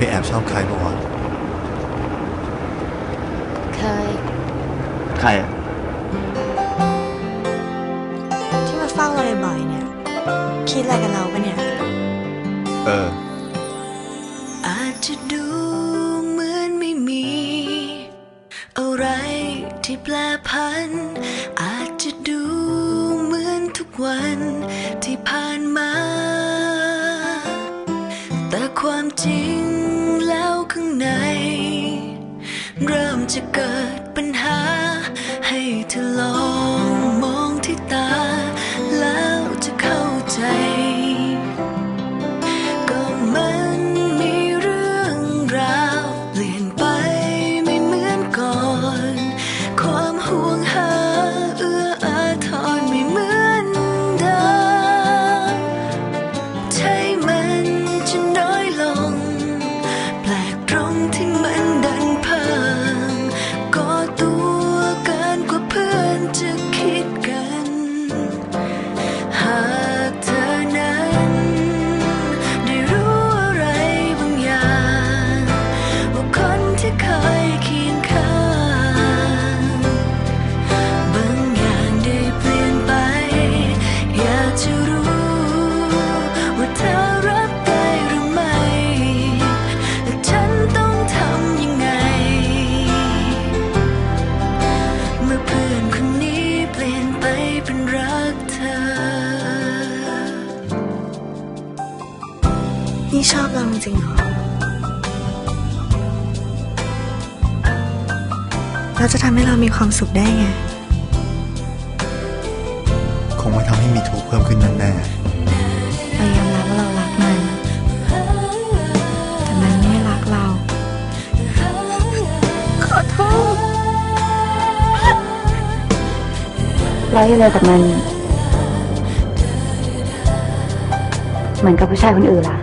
เคยแอบชอบใครปะวะเคย ใครอะที่มาเฝ้าเราบ่อยๆเนี่ย คิดอะไรกับเราปะเนี่ย เออ อาจจะดูเหมือนไม่มี อะไรที่แปลพัน อาจจะดูเหมือนทุกวันที่ผ่าน จะเกิดปัญหาให้เธอลอ นี่ชอบเราจริงเหรอ เราจะทำให้เรามีความสุขได้ไง คงไม่ทำให้มีทุกข์เพิ่มขึ้นแน่เรายอมรับว่าเรารักมัน แต่มันไม่รักเรา ขอโทษ เราอย่าเลยกับมัน เหมือนกับผู้ชายคนอื่นล่ะ